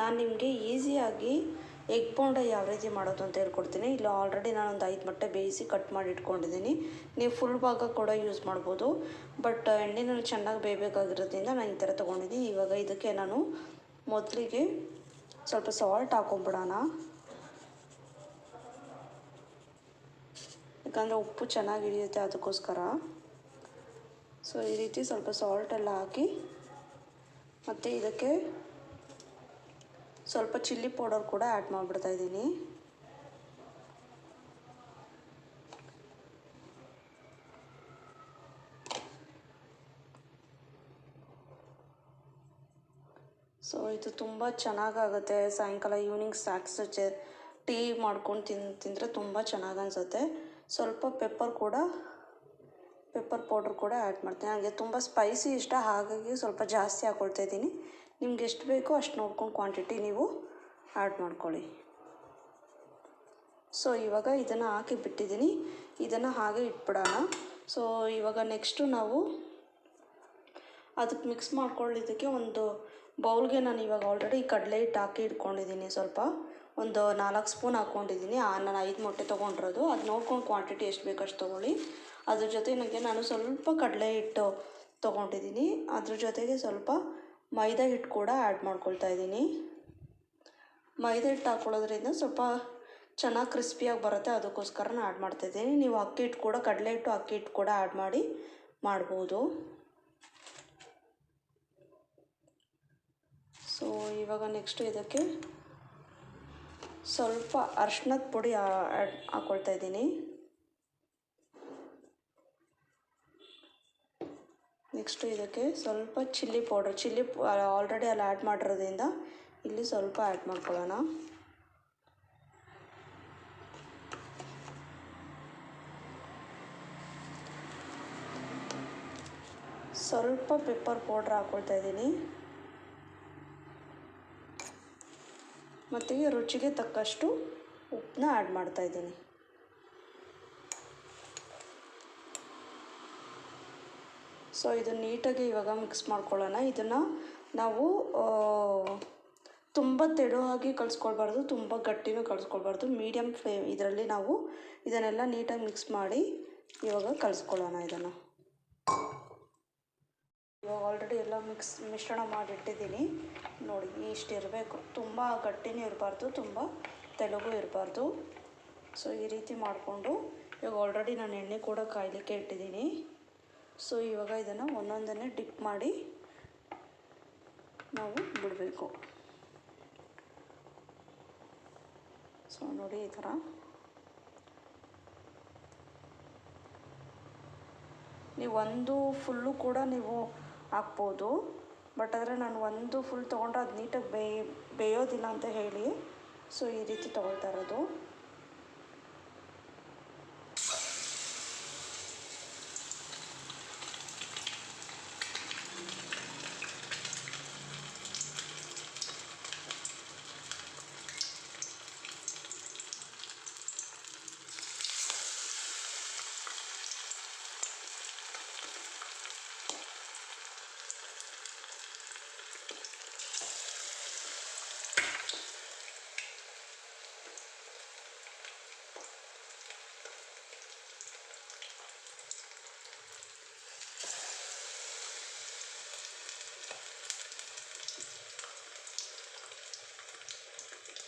ನಾನು ನಿಮಗೆ ಈಸಿಯಾಗಿ ಎಗ್ ಪೌಂಡ ಯಾವ ರೀತಿ ಮಾಡೋದು ಅಂತ ಹೇಳ್ಕೊಡ್ತೀನಿ. ಇಲ್ಲಿ ಆಲ್ರೆಡಿ ಒಂದು ಐದು ಮೊಟ್ಟೆ ಬೇಯಿಸಿ ಕಟ್ ಮಾಡಿ ಇಟ್ಕೊಂಡಿದ್ದೀನಿ ನೀವು ಫುಲ್ ಭಾಗ ಕೂಡ ಯೂಸ್ ಮಾಡ್ಬೋದು. ಬಟ್ ಎಣ್ಣೆನಲ್ಲಿ ಚೆನ್ನಾಗಿ ಬೇಯಬೇಕಾಗಿರೋದ್ರಿಂದ ನಾನು ಈ ಥರ ತೊಗೊಂಡಿದ್ದೀನಿ ಇವಾಗ ಇದಕ್ಕೆ ನಾನು ಮೊದಲಿಗೆ ಸ್ವಲ್ಪ ಸಾಲ್ಟ್ ಹಾಕೊಂಬಿಡೋಣ. ಯಾಕಂದರೆ ಉಪ್ಪು ಚೆನ್ನಾಗಿ ಹಿಡಿಯುತ್ತೆ ಅದಕ್ಕೋಸ್ಕರ. ಸೊ ಈ ರೀತಿ ಸ್ವಲ್ಪ ಸಾಲ್ಟೆಲ್ಲ ಹಾಕಿ ಮತ್ತು ಇದಕ್ಕೆ ಸ್ವಲ್ಪ ಚಿಲ್ಲಿ ಪೌಡರ್ ಕೂಡ ಆ್ಯಡ್ ಮಾಡಿಬಿಡ್ತಾ ಇದ್ದೀನಿ. ಸೊ ಇದು ತುಂಬ ಚೆನ್ನಾಗಾಗುತ್ತೆ. ಸಾಯಂಕಾಲ ಈವ್ನಿಂಗ್ ಸ್ನ್ಯಾಕ್ಸ್ ಚೆ ಟೀ ಮಾಡ್ಕೊಂಡು ತಿನ್, ತಿಂದರೆ ತುಂಬ ಚೆನ್ನಾಗಿ ಅನಿಸುತ್ತೆ ಸ್ವಲ್ಪ ಪೆಪ್ಪರ್ ಕೂಡ ಪೆಪ್ಪರ್ ಪೌಡ್ರ್ ಕೂಡ ಆ್ಯಡ್ ಮಾಡ್ತೀನಿ. ನನಗೆ ತುಂಬ ಸ್ಪೈಸಿ ಇಷ್ಟ, ಹಾಗಾಗಿ ಸ್ವಲ್ಪ ಜಾಸ್ತಿ ಹಾಕ್ಕೊಳ್ತಾ ಇದ್ದೀನಿ. ನಿಮ್ಗೆ ಎಷ್ಟು ಬೇಕೋ ಅಷ್ಟು ನೋಡ್ಕೊಂಡು ಕ್ವಾಂಟಿಟಿ ನೀವು ಆ್ಯಡ್ ಮಾಡ್ಕೊಳ್ಳಿ. ಸೊ ಇವಾಗ ಇದನ್ನು ಹಾಕಿ ಬಿಟ್ಟಿದ್ದೀನಿ. ಇದನ್ನು ಹಾಗೆ ಇಟ್ಬಿಡೋಣ. ಸೊ ಇವಾಗ ನೆಕ್ಸ್ಟು ನಾವು ಅದಕ್ಕೆ ಮಿಕ್ಸ್ ಮಾಡ್ಕೊಳ್ಳಿದ್ದಕ್ಕೆ ಒಂದು ಬೌಲ್ಗೆ ನಾನು ಇವಾಗ ಆಲ್ರೆಡಿ ಕಡಲೆ ಹಿಟ್ಟು ಹಾಕಿ ಇಟ್ಕೊಂಡಿದ್ದೀನಿ ಸ್ವಲ್ಪ. ಒಂದು ನಾಲ್ಕು ಸ್ಪೂನ್ ಹಾಕ್ಕೊಂಡಿದ್ದೀನಿ. ನಾನು ಐದು ಮೊಟ್ಟೆ ತೊಗೊಂಡಿರೋದು. ಅದು ನೋಡ್ಕೊಂಡು ಕ್ವಾಂಟಿಟಿ ಎಷ್ಟು ಬೇಕು ಅಷ್ಟು ತೊಗೊಳ್ಳಿ. ಅದ್ರ ಜೊತೆ ನನಗೆ ನಾನು ಸ್ವಲ್ಪ ಕಡಲೆ ಹಿಟ್ಟು ತೊಗೊಂಡಿದ್ದೀನಿ. ಅದ್ರ ಜೊತೆಗೆ ಸ್ವಲ್ಪ ಮೈದಾ ಹಿಟ್ಟು ಕೂಡ ಆ್ಯಡ್ ಮಾಡ್ಕೊಳ್ತಾ ಇದ್ದೀನಿ. ಮೈದಾ ಹಿಟ್ಟು ಹಾಕ್ಕೊಳ್ಳೋದ್ರಿಂದ ಸ್ವಲ್ಪ ಚೆನ್ನಾಗಿ ಕ್ರಿಸ್ಪಿಯಾಗಿ ಬರುತ್ತೆ ಅದಕ್ಕೋಸ್ಕರ ನಾನು ಆ್ಯಡ್ ಮಾಡ್ತಾಯಿದ್ದೀನಿ ನೀವು ಅಕ್ಕಿ ಹಿಟ್ಟು ಕೂಡ, ಕಡಲೆ ಹಿಟ್ಟು, ಅಕ್ಕಿ ಹಿಟ್ಟು ಕೂಡ ಆ್ಯಡ್ ಮಾಡಿ ಮಾಡ್ಬೋದು. ಸೊ ಇವಾಗ ನೆಕ್ಸ್ಟು ಇದಕ್ಕೆ ಸ್ವಲ್ಪ ಅರ್ಶಿನದ ಪುಡಿ ಆ್ಯಡ್ ಹಾಕ್ಕೊಳ್ತಾ ಇದ್ದೀನಿ. ನೆಕ್ಸ್ಟು ಇದಕ್ಕೆ ಸ್ವಲ್ಪ ಚಿಲ್ಲಿ ಪೌಡ್ರ್ ಚಿಲ್ಲಿ ಆಲ್ರೆಡಿ ಅಲ್ಲಿ ಆ್ಯಡ್ ಮಾಡಿರೋದ್ರಿಂದ ಇಲ್ಲಿ ಸ್ವಲ್ಪ ಆ್ಯಡ್ ಮಾಡ್ಕೊಳ್ಳೋಣ. ಸ್ವಲ್ಪ ಪೆಪ್ಪರ್ ಪೌಡ್ರ್ ಹಾಕ್ಕೊಳ್ತಾ ಇದ್ದೀನಿ. ಮತ್ತು ರುಚಿಗೆ ತಕ್ಕಷ್ಟು ಉಪ್ಪನ್ನ ಆ್ಯಡ್ ಮಾಡ್ತಾ ಸೊ ಇದನ್ನು ನೀಟಾಗಿ ಇವಾಗ ಮಿಕ್ಸ್ ಮಾಡ್ಕೊಳ್ಳೋಣ. ಇದನ್ನು ನಾವು ತುಂಬ ತೆಳುವಾಗಿ ಕಳಿಸ್ಕೊಳ್ಬಾರ್ದು, ತುಂಬ ಗಟ್ಟಿನೂ ಕಳಿಸ್ಕೊಳ್ಬಾರ್ದು. ಮೀಡಿಯಮ್ ಫ್ಲೇಮ್ ಇದರಲ್ಲಿ ನಾವು ಇದನ್ನೆಲ್ಲ ನೀಟಾಗಿ ಮಿಕ್ಸ್ ಮಾಡಿ ಇವಾಗ ಕಲಿಸ್ಕೊಳ್ಳೋಣ ಇದನ್ನು. ಇವಾಗ ಆಲ್ರೆಡಿ ಎಲ್ಲ ಮಿಕ್ಸ್ ಮಿಶ್ರಣ ಮಾಡಿಟ್ಟಿದ್ದೀನಿ. ನೋಡಿ, ಇಷ್ಟು ಇರಬೇಕು. ತುಂಬ ಗಟ್ಟಿನೂ ಇರಬಾರ್ದು, ತುಂಬ ತೆಲುಗು ಇರಬಾರ್ದು. ಸೊ ಈ ರೀತಿ ಮಾಡಿಕೊಂಡು ಇವಾಗ ಆಲ್ರೆಡಿ ನಾನು ಎಣ್ಣೆ ಕೂಡ ಕಾಯಲಿಕ್ಕೆ ಇಟ್ಟಿದ್ದೀನಿ. ಸೊ ಇವಾಗ ಇದನ್ನು ಒಂದೊಂದನ್ನೇ ಡಿಪ್ ಮಾಡಿ ನಾವು ಬಿಡಬೇಕು. ಸೊ ನೋಡಿ ಈ ಥರ. ನೀವು ಒಂದು ಫುಲ್ಲು ಕೂಡ ನೀವು ಹಾಕ್ಬೋದು. ಬಟ್ ಆದರೆ ನಾನು ಒಂದು ಫುಲ್ ತೊಗೊಂಡ್ರೆ ಅದು ನೀಟಾಗಿ ಬೇಯ್, ಬೇಯೋದಿಲ್ಲ ಅಂತ ಹೇಳಿ. ಸೊ ಈ ರೀತಿ ತೊಗೊಳ್ತಾ ಇರೋದು.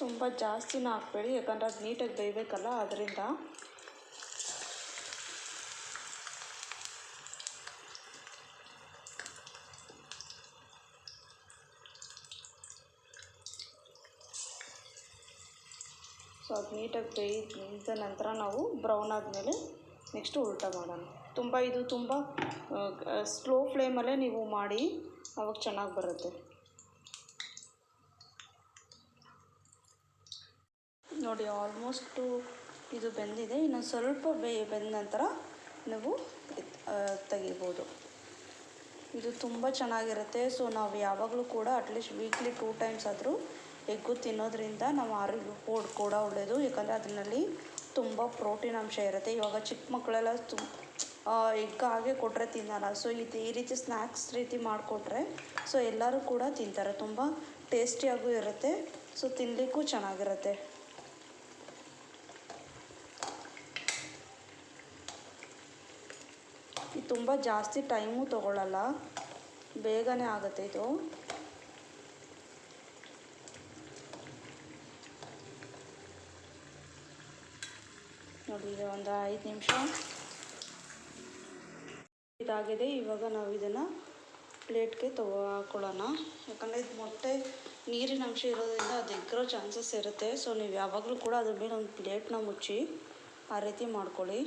ತುಂಬ ಜಾಸ್ತಿನೂ ಹಾಕ್ಬೇಡಿ, ಯಾಕಂದರೆ ಅದು ನೀಟಾಗಿ ಬೇಯಬೇಕಲ್ಲ, ಅದರಿಂದ. ಸೊ ಅದು ನೀಟಾಗಿ ಬೇಯಿದ ನಂತರ ನಾವು ಬ್ರೌನ್ ಆದಮೇಲೆ ನೆಕ್ಸ್ಟು ಉಲ್ಟಾ ಮಾಡೋಣ. ತುಂಬ, ಇದು ತುಂಬ ಸ್ಲೋ ಫ್ಲೇಮಲ್ಲೇ ನೀವು ಮಾಡಿ, ಅವಾಗ ಚೆನ್ನಾಗಿ ಬರುತ್ತೆ. ನೋಡಿ ಆಲ್ಮೋಸ್ಟು ಇದು ಬೆಂದಿದೆ. ಇನ್ನು ಸ್ವಲ್ಪ ಬೇ, ಬೆಂದ ನಂತರ ನೀವು ತೆಗಿಬೋದು. ಇದು ತುಂಬ ಚೆನ್ನಾಗಿರುತ್ತೆ. ಸೊ ನಾವು ಯಾವಾಗಲೂ ಕೂಡ at least weekly two times ಆದರೂ ಎಗ್ಗು ತಿನ್ನೋದ್ರಿಂದ ನಮ್ಮ ಆರೋಗ್ಯ ಕೂಡ ಕೂಡ ಒಳ್ಳೆಯದು ಯಾಕಂದರೆ ಅದರಲ್ಲಿ ತುಂಬ ಪ್ರೋಟೀನ್ ಅಂಶ ಇರುತ್ತೆ. ಇವಾಗ ಚಿಕ್ಕ ಮಕ್ಕಳೆಲ್ಲ ತು ಎಗ್ ಹಾಗೆ ಕೊಟ್ಟರೆ ತಿನ್ನಲ್ಲ. ಸೊ ಇದು ಈ ರೀತಿ ಸ್ನ್ಯಾಕ್ಸ್ ರೀತಿ ಮಾಡಿಕೊಟ್ರೆ ಸೊ ಎಲ್ಲರೂ ಕೂಡ ತಿಂತಾರೆ. ತುಂಬ ಟೇಸ್ಟಿಯಾಗೂ ಇರುತ್ತೆ. ಸೊ ತಿನ್ನಲಿಕ್ಕೂ ಚೆನ್ನಾಗಿರುತ್ತೆ. ತುಂಬ ಜಾಸ್ತಿ ಟೈಮು ತೊಗೊಳ್ಳಲ್ಲ ಬೇಗನೆ ಆಗುತ್ತೆ ಇದು. ನೋಡಿ ಇದು ಒಂದು ಐದು ನಿಮಿಷ. ಇದಾಗಿದೆ, ಇವಾಗ ನಾವು ಇದನ್ನು ಪ್ಲೇಟ್ಗೆ ತಗೋ ಹಾಕೊಳ್ಳೋಣ ಯಾಕಂದರೆ ಇದು ಮೊಟ್ಟೆ ನೀರಿನ ಅಂಶ ಇರೋದ್ರಿಂದ ಅದು ಚಾನ್ಸಸ್ ಇರುತ್ತೆ. ಸೊ, ನೀವು ಯಾವಾಗಲೂ ಕೂಡ ಅದ್ರ ಮೇಲೆ ಒಂದು ಪ್ಲೇಟ್ನ ಮುಚ್ಚಿ ಆ ರೀತಿ ಮಾಡ್ಕೊಳ್ಳಿ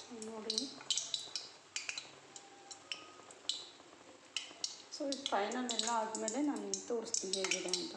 ಸೊ ನೋಡಿ ಸೊ ಇದು ಫೈನಲ್ ಎಲ್ಲ ಆದಮೇಲೆ ನಾನು ತೋರಿಸ್ತೀನಿ ಹೇಗಿದೆ ಅಂತ.